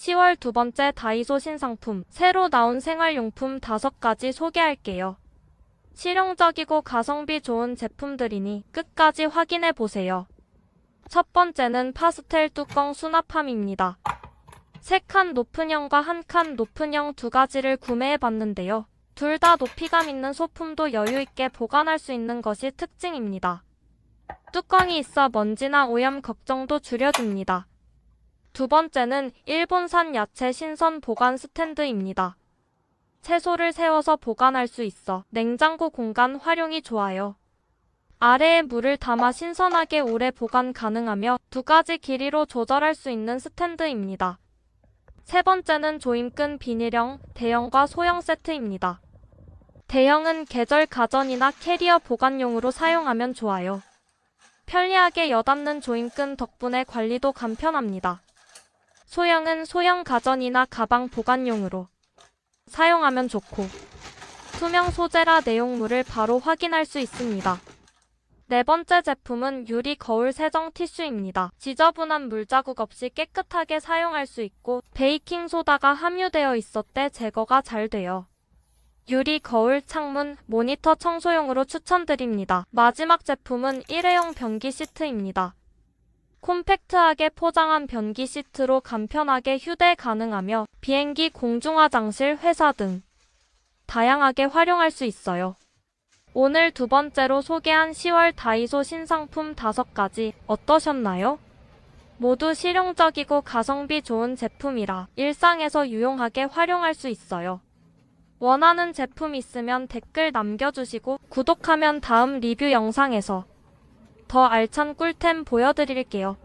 10월 두 번째 다이소 신상품, 새로 나온 생활용품 5가지 소개할게요. 실용적이고 가성비 좋은 제품들이니 끝까지 확인해 보세요. 첫 번째는 파스텔 뚜껑 수납함입니다. 세 칸 높은 형과 한 칸 높은 형 두 가지를 구매해 봤는데요. 둘 다 높이감 있는 소품도 여유 있게 보관할 수 있는 것이 특징입니다. 뚜껑이 있어 먼지나 오염 걱정도 줄여줍니다. 두 번째는 일본산 야채 신선 보관 스탠드입니다. 채소를 세워서 보관할 수 있어 냉장고 공간 활용이 좋아요. 아래에 물을 담아 신선하게 오래 보관 가능하며 두 가지 길이로 조절할 수 있는 스탠드입니다. 세 번째는 조임끈 비닐형 대형과 소형 세트입니다. 대형은 계절 가전이나 캐리어 보관용으로 사용하면 좋아요. 편리하게 여닫는 조임끈 덕분에 관리도 간편합니다. 소형은 소형 가전이나 가방 보관용으로 사용하면 좋고 투명 소재라 내용물을 바로 확인할 수 있습니다. 네 번째 제품은 유리 거울 세정 티슈입니다. 지저분한 물자국 없이 깨끗하게 사용할 수 있고 베이킹 소다가 함유되어 있었대 제거가 잘 돼요. 유리 거울 창문 모니터 청소용으로 추천드립니다. 마지막 제품은 일회용 변기 시트입니다. 콤팩트하게 포장한 변기 시트로 간편하게 휴대 가능하며 비행기 공중화장실 회사 등 다양하게 활용할 수 있어요. 오늘 두 번째로 소개한 10월 다이소 신상품 5가지 어떠셨나요? 모두 실용적이고 가성비 좋은 제품이라 일상에서 유용하게 활용할 수 있어요. 원하는 제품 있으면 댓글 남겨주시고 구독하면 다음 리뷰 영상에서 더 알찬 꿀템 보여드릴게요.